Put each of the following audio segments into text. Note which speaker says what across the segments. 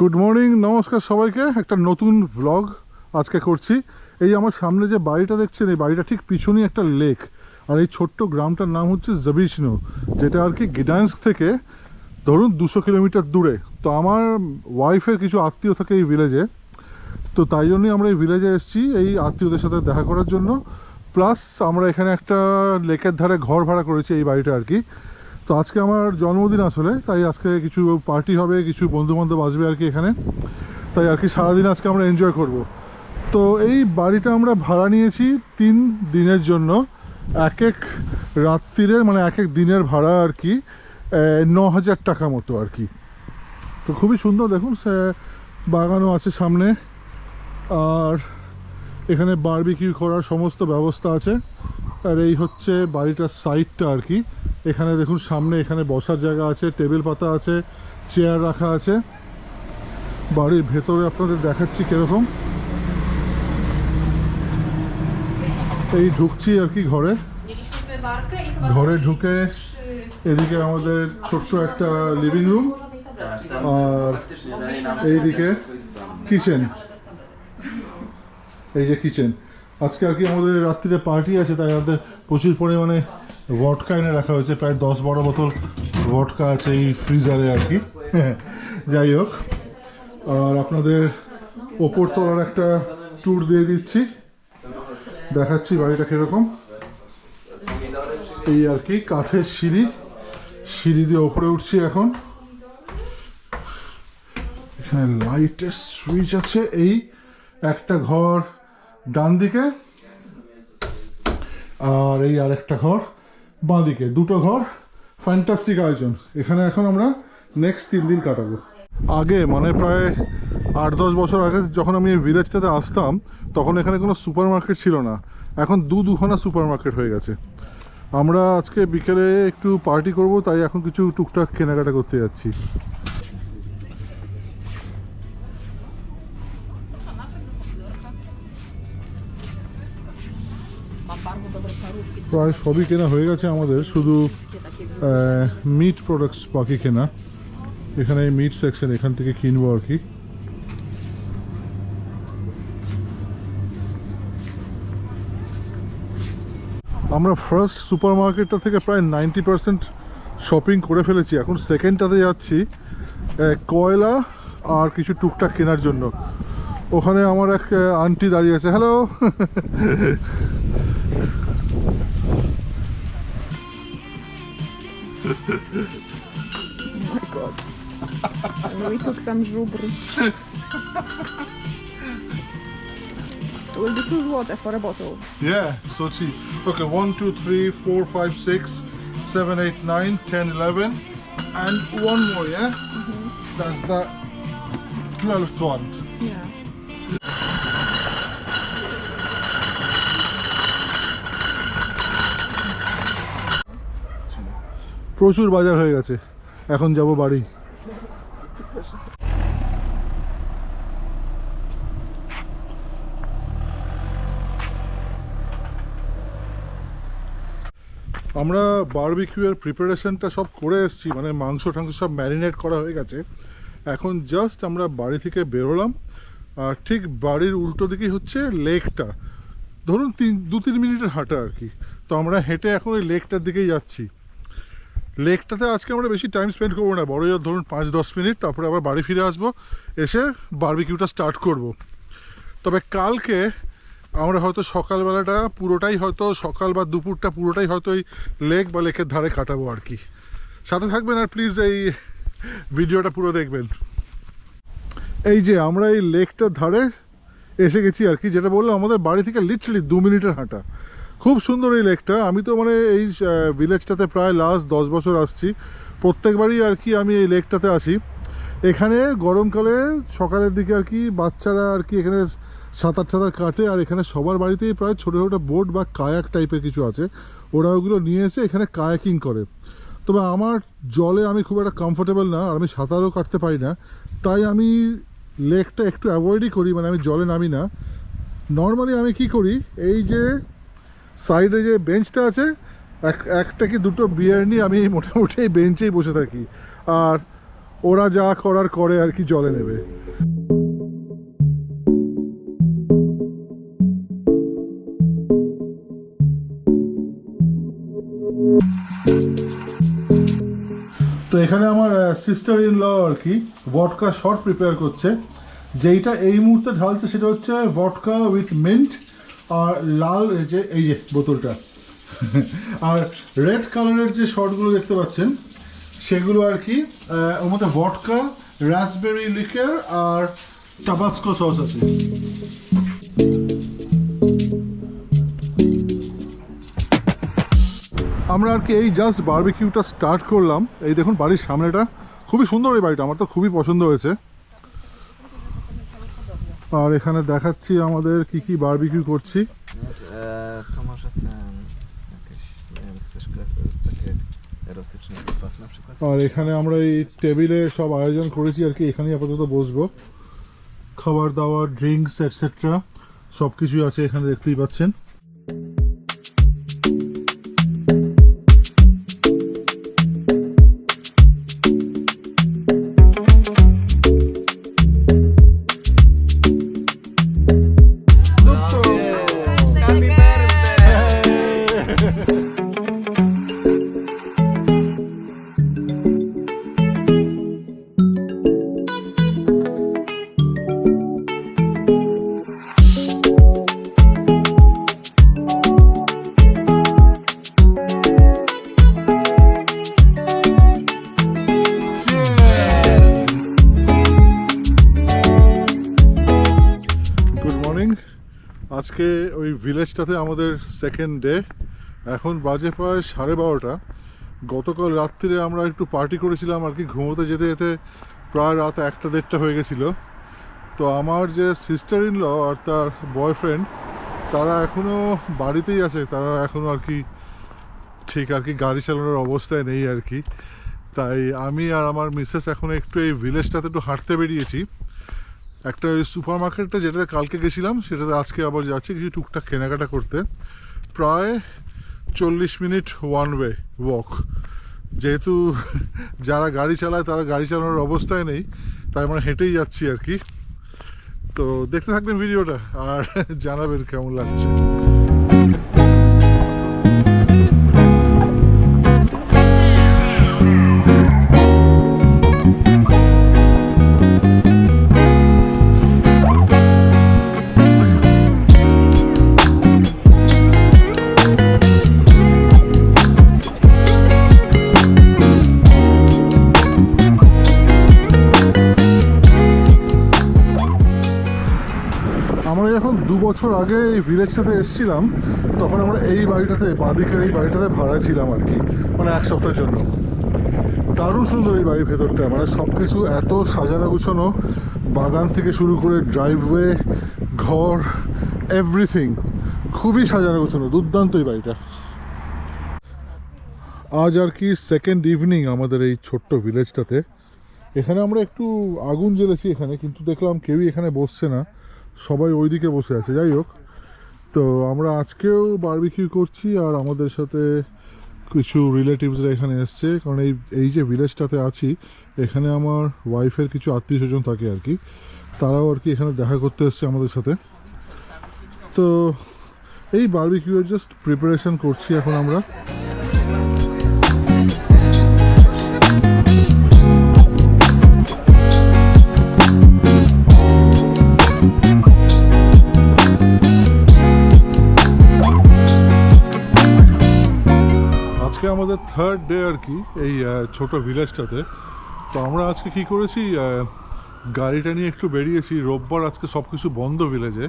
Speaker 1: Good morning নমস্কার সবাইকে। একটা নতুন ভ্লগ আজকে করছি। এই আমার সামনে যে বাড়িটা দেখছেন, এই বাড়িটা ঠিক পিছনেই একটা লেক আর এই ছোট্ট গ্রামটার নাম হচ্ছে জবিষ্ণু যেটা আর কি গিডান্স থেকে ধরুন দুশো কিলোমিটার দূরে। তো আমার ওয়াইফের কিছু আত্মীয় থাকে এই ভিলেজে তো তাই জন্যই আমরা এই ভিলেজে এসেছি এই আত্মীয়দের সাথে দেখা করার জন্য। প্লাস আমরা এখানে একটা লেকের ধারে ঘর ভাড়া করেছি এই বাড়িটা আর কি। তো আজকে আমার জন্মদিন আসলে, তাই আজকে কিছু পার্টি হবে, কিছু বন্ধু বান্ধব আসবে আর কি এখানে। তাই আর কি সারাদিন আজকে আমরা এনজয় করব। তো এই বাড়িটা আমরা ভাড়া নিয়েছি তিন দিনের জন্য। এক এক রাত্রিরের মানে এক এক দিনের ভাড়া আর কি ন হাজার টাকা মতো আর কি। তো খুবই সুন্দর, দেখুন, সে বাগানও আছে সামনে। আর এখানে বারবিকিউ করার সমস্ত ব্যবস্থা আছে। আর এই হচ্ছে বাড়িটার সাইডটা আর কি। এখানে দেখুন, সামনে এখানে বসার জায়গা আছে, টেবিল পাতা আছে, চেয়ার রাখা আছে। বাড়ির ভেতরে আপনাদের দেখাচ্ছি কীরকম। এই ঢুকছি আর কি ঘরে। ঘরে ঢুকে এদিকে আমাদের ছোট্ট একটা লিভিং রুম আর এইদিকে কিচেন. এই যে কিচেন আজকে আর কি আমাদের রাত্রিতে পার্টি আছে, তাই আমাদের প্রচুর পরিমাণে ভটকা এনে রাখা হয়েছে প্রায় দশ বারো বোতল ভটকা আছে এই ফ্রিজারে আর কি। যাই হোক, আর আপনাদের ওপর তলার একটা ট্যুর দিয়ে দিচ্ছি। দেখাচ্ছি বাড়িটা কীরকম। এই আর কি, কাঠের সিঁড়ি। সিঁড়ি দিয়ে ওপরে উঠছি এখন। এখানে লাইটের সুইচ আছে। এই একটা ঘর ডান দিকে আর এই আরেকটা ঘর। বাঁ দিকে দুটো ঘর ফ্যান্টাস্টিক আয়োজন। এখানে এখন আমরা নেক্সট তিন দিন কাটাবো। আগে মানে প্রায় আট দশ বছর আগে যখন আমি এই ভিলেজটাতে আসতাম, তখন এখানে কোনো সুপার মার্কেট ছিল না। এখন দু দুখানা সুপার মার্কেট হয়ে গেছে। আমরা আজকে বিকেলে একটু পার্টি করব, তাই এখন কিছু টুকটাক কেনাকাটা করতে যাচ্ছি। প্রায় সবই কেনা হয়ে গেছে আমাদের, শুধু মিট প্রোডাক্টস বাকি কেনা। এখানে মিট সেকশন এখান থেকে কিনবো আর কি। আমরা ফার্স্ট সুপার মার্কেটটা থেকে প্রায় নাইনটি পার্সেন্ট শপিং করে ফেলেছি। এখন সেকেন্ডটাতে যাচ্ছি কয়লা আর কিছু টুকটাক কেনার জন্য। ওখানে আমার এক আন্টি দাঁড়িয়ে আছে। Hello Oh
Speaker 2: my god. We took some żubr. It will be 2 złote for a bottle.
Speaker 1: Yeah, so cheap. Okay, 1, 2, 3, 4, 5, 6, 7, 8, 9, 10, 11, and one more, yeah? Mm-hmm. That's the 12th one.
Speaker 2: Yeah.
Speaker 1: প্রচুর বাজার হয়ে গেছে। এখন যাব বাড়ি। আমরা বারবিকিউয়ের প্রিপারেশনটা সব করে এসেছি মানে মাংস টাংস সব ম্যারিনেট করা হয়ে গেছে। এখন জাস্ট আমরা বাড়ি থেকে বেরোলাম আর ঠিক বাড়ির উল্টো দিকেই হচ্ছে লেকটা ধরুন তিন দু তিন মিনিটের হাঁটা আর কি। তো আমরা হেঁটে এখন ওই লেকটার দিকেই যাচ্ছি। লেকটাতে আজকে আমরা বেশি টাইম স্পেন্ড করব না। বড় জোর ধরুন পাঁচ, দশ মিনিট, তারপরে আবার বাড়ি ফিরে আসব, এসে বারবিকিউটা স্টার্ট করব। তবে কালকে আমরা হয়তো সকালবেলাটা পুরোটাই হয়তো, সকাল বা দুপুরটা পুরোটাই হয়তো এই লেক বা লেকের ধারে কাটাবো আর কি। সাথে থাকবেন আর প্লিজ এই ভিডিওটা পুরো দেখবেন। এই যে আমরা এই লেকটার ধারে এসে গেছি আর কি, যেটা বললাম, আমাদের বাড়ি থেকে লিটারালি দু মিনিটের হাঁটা। খুব সুন্দর এই লেকটা। আমি তো মানে এই ভিলেজটাতে প্রায় লাস্ট দশ বছর আসছি। প্রত্যেকবারই আর কি আমি এই লেকটাতে আসি। এখানে গরমকালে সকালের দিকে আর কি বাচ্চারা আর কি এখানে সাঁতার টাতার কাটে, আর এখানে সবার বাড়িতেই প্রায় ছোটো ছোটো বোট বা কায়াক টাইপের কিছু আছে। ওরা ওগুলো নিয়ে এসে এখানে কায়াকিং করে। তবে আমার জলে আমি খুব একটা কমফোর্টেবল না, আর আমি সাঁতারও কাটতে পারি না। তাই আমি লেকটা একটু অ্যাভয়েডই করি মানে আমি জলে নামি না। নর্মালি আমি কি করি, এই যে সাইডে যে বেঞ্চটা আছে, এক একটা কি দুটো বিয়ার নিয়ে আমি মোটামুটি এই বেঞ্চেই বসে থাকি। আর ওরা যা করার করে আর কি জলে নেবে। তো এখানে আমার সিস্টার ইন ল আর কি ভটকা শর্ট প্রিপেয়ার করছে। যেইটা এই মুহূর্তে ঢালছে সেটা হচ্ছে ভটকা উইথ মিন্ট আর লাল যে, এই যে বোতলটা। আর রেড কালারের যে শর্টগুলো দেখতে পাচ্ছেন, সেগুলো আর কি ওর মধ্যে ভটকা রাসবেরি লিকার আর টাবাস্কো সস আছে। আমরা আর কি এই জাস্ট বারবিকিউটা স্টার্ট করলাম। এই দেখুন বাড়ির সামনেটা। খুবই সুন্দর এই বাড়িটা, আমার তো খুবই পছন্দ হয়েছে। আর এখানে দেখাচ্ছি আমাদের কি কি বারবিকিউ করছি? আর এখানে আমরা এই টেবিলে সব আয়োজন করেছি আর কি, এখানেই আপাতত বসবো খাবার দাবার ড্রিঙ্কস এটসেট্রা সব কিছুই আছে এখানে দেখতেই পাচ্ছেন আজকে ওই ভিলেজটাতে আমাদের সেকেন্ড ডে এখন বাজে প্রায় সাড়ে বারোটা। গতকাল রাত্রিরে আমরা একটু পার্টি করেছিলাম, আর কি ঘুমোতে যেতে যেতে প্রায় রাত একটা দেড়টা হয়ে গেছিল। তো আমার যে সিস্টার ইন ল আর তার বয়ফ্রেন্ড তারা এখনও বাড়িতেই আছে। তারা এখনও আর কি ঠিক আর কি গাড়ি চালানোর অবস্থায় নেই আর কি। তাই আমি আর আমার মিসেস এখন একটু এই ভিলেজটাতে একটু হাঁটতে বেরিয়েছি। একটা ওই সুপার মার্কেটটা যেটাতে কালকে গেছিলাম, সেটাতে আজকে আবার যাচ্ছি কিছু টুকটাক কেনাকাটা করতে। প্রায় চল্লিশ মিনিট ওয়ান ওয়ে ওয়াক যেহেতু যারা গাড়ি চালায়, তারা গাড়ি চালানোর অবস্থায় নেই, তাই আমরা হেঁটেই যাচ্ছি আর কি। তো দেখতে থাকবেন ভিডিওটা, আর জানাবেন কেমন লাগছে। বছর আগে এই ভিলেজটাতে এসেছিলাম, তখন আমরা এই বাড়িটাতে, বাঁদিকের এই বাড়িটাতে ভাড়া ছিলাম আর কি মানে এক সপ্তাহের জন্য। দারুণ সুন্দর এই বাড়ির ভেতরটা মানে সব কিছু এত সাজানো গুছানো, বাগান থেকে শুরু করে ড্রাইভওয়ে ঘর এভরিথিং খুবই সাজানো গুছানো, দুর্দান্ত এই বাড়িটা। আজ আর কি সেকেন্ড ইভিনিং আমাদের এই ছোট্ট ভিলেজটাতে এখানে আমরা একটু আগুন জ্বেলেছি এখানে, কিন্তু দেখলাম কেউই এখানে বসছে না। সবাই ওইদিকে বসে আছে, যাই হোক। তো আমরা আজকেও বারবিকিউ করছি আর আমাদের সাথে কিছু রিলেটিভসরা এখানে এসছে। কারণ এই এই যে ভিলেজটাতে আছি, এখানে আমার ওয়াইফের কিছু আত্মীয় স্বজন থাকে আর কি। তারাও আর কি এখানে দেখা করতে এসছে আমাদের সাথে। তো এই বারবিকিউয়ের জাস্ট প্রিপারেশন করছি এখন আমরা। আমাদের থার্ড ডে আর কি, এই ছোট ভিলেজটাতে তো আমরা আজকে কি করেছি গাড়িটা নিয়ে একটু বেরিয়েছি। রোববার আজকে সব কিছু বন্ধ ভিলেজে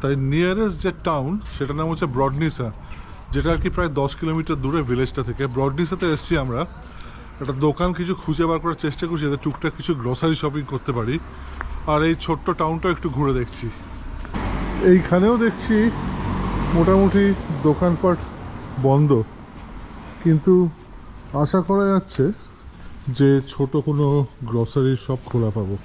Speaker 1: তাই নিয়ারেস্ট যে টাউন সেটার নাম হচ্ছে ব্রডনিসা যেটা আর কি প্রায় দশ কিলোমিটার দূরে ভিলেজটা থেকে। ব্রডনিসাতে এসেছি আমরা। একটা দোকান কিছু খুঁজে বার করার চেষ্টা করছি, যাতে টুকটাক কিছু গ্রসারি শপিং করতে পারি। আর এই ছোট্ট টাউনটা একটু ঘুরে দেখছি। এইখানেও দেখছি মোটামুটি দোকানপাট বন্ধ। কিন্তু আশা করা যাচ্ছে যে ছোট কোনো গ্রসারির শপ খোলা পাবো।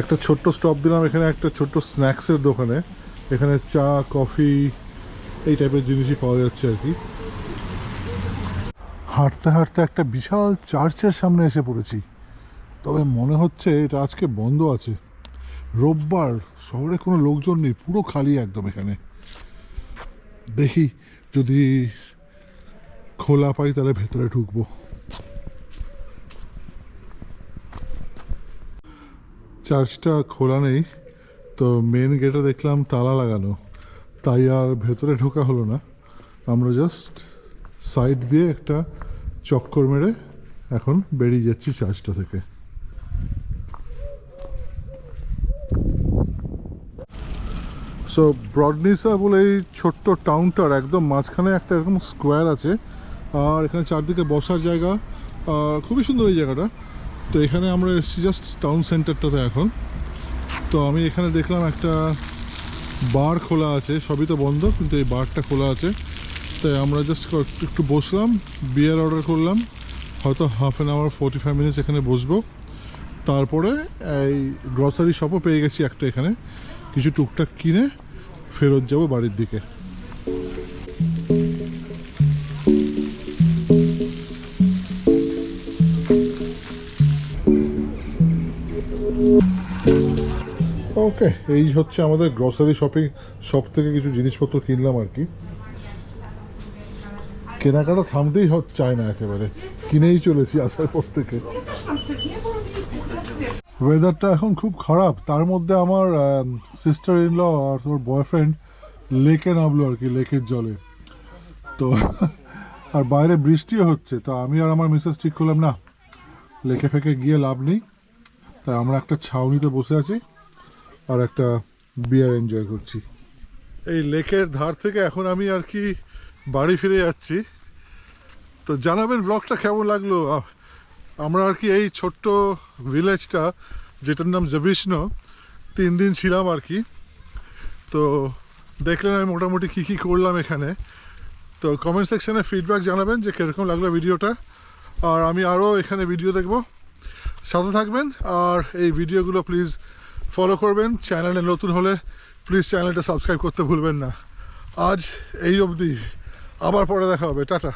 Speaker 1: একটা ছোট্ট স্টপ দিলাম, এখানে একটা ছোট্ট স্ন্যাক্সের দোকানে। এখানে চা কফি এই টাইপের জিনিসই পাওয়া যাচ্ছে আর কি। হাঁটতে হাঁটতে একটা বিশাল চার্চের সামনে এসে পড়েছি। তবে মনে হচ্ছে এটা আজকে বন্ধ আছে। রোববার শহরে কোনো লোকজন নেই, পুরো খালি একদম এখানে। দেখি যদি খোলা পাই তাহলে ভেতরে ঢুকবো। চার্চটা খোলা নেই, তো মেন গেটে দেখলাম তালা লাগানো। তাই আর ভেতরে ঢোকা হলো না। আমরা জাস্ট সাইড দিয়ে একটা চক্কর মেরে এখন বেরিয়ে যাচ্ছি চার্চটা থেকে। সো ব্রডনিসা বলে এই ছোট্ট টাউনটার একদম মাঝখানে একটা এরকম স্কোয়ার আছে। আর এখানে চারদিকে বসার জায়গা খুবই সুন্দর এই জায়গাটা। তো এখানে আমরা এসেছি জাস্ট টাউন সেন্টারটাতে এখন। তো আমি এখানে দেখলাম একটা বার খোলা আছে, সবই তো বন্ধ, কিন্তু এই বারটা খোলা আছে। তাই আমরা জাস্ট একটু বসলাম বিয়ার অর্ডার করলাম। হয়তো half an hour forty five minutes এখানে বসবো। তারপরে এই গ্রসারি শপও পেয়ে গেছি একটা এখানে। কিছু টুকটাক কিনে ফেরত যাব বাড়ির দিকে। ওকে, এই হচ্ছে আমাদের গ্রসারি শপিং শপ থেকে কিছু জিনিসপত্র কিনলাম আর কি। কেনাকাটা থামতেই চায় না একেবারে। কিনেই চলেছি আসার পর থেকে। ওয়েদারটা এখন খুব খারাপ। তার মধ্যে আমার সিস্টার ইন ল আর ওর বয়ফ্রেন্ড লেকে নামলো আর কি লেকের জলে। তো, আর বাইরে বৃষ্টিও হচ্ছে। তো আমি আর আমার মিসেস ঠিক করলাম, না লেকে ফেকে গিয়ে লাভ নেই। তাই আমরা একটা ছাউনিতে বসে আছি। আর একটা বিয়ার এনজয় করছি। এই লেকের ধার থেকে এখন আমি আর কি বাড়ি ফিরে যাচ্ছি। তো জানাবেন ব্লগটা কেমন লাগল? আমরা আর কি এই ছোট্ট ভিলেজটা যেটার নাম জবিষ্ণ, তিন দিন ছিলাম আর কি। তো দেখলেন আমি মোটামুটি কী কী করলাম এখানে। তো কমেন্ট সেকশানে ফিডব্যাক জানাবেন যে কীরকম লাগল ভিডিওটা। আর আমি আরও এখানে ভিডিও দেখব। সাথে থাকবেন। আর এই ভিডিওগুলো প্লিজ ফলো করবেন চ্যানেলে নতুন হলে প্লিজ চ্যানেলটা সাবস্ক্রাইব করতে ভুলবেন না। আজ এই অবধি, আবার পরে দেখা হবে, টাটা।